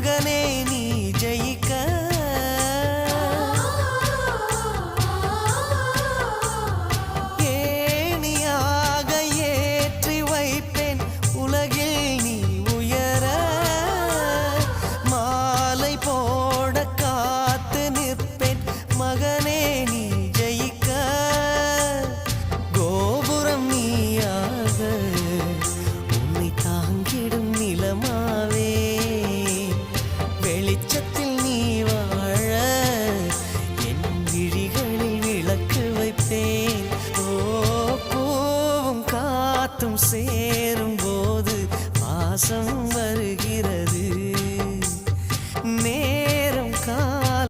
மகனே நீ ஜெயிக்க. ஏணியாக ஏற்றி வைப்பேன் உலகில் நீ உயர. மாலை போட காத்து நிற்பேன் மகனே நீ ஜெயிக்க. கோபுரம் நீயாக உன்னை தாங்கிடும் வெளிச்சத்தில் நீ வாழ என் விழிகளில் விளக்கு வைப்பேன் ஓ பூவும் காத்தும் சேரும் போது பாசம்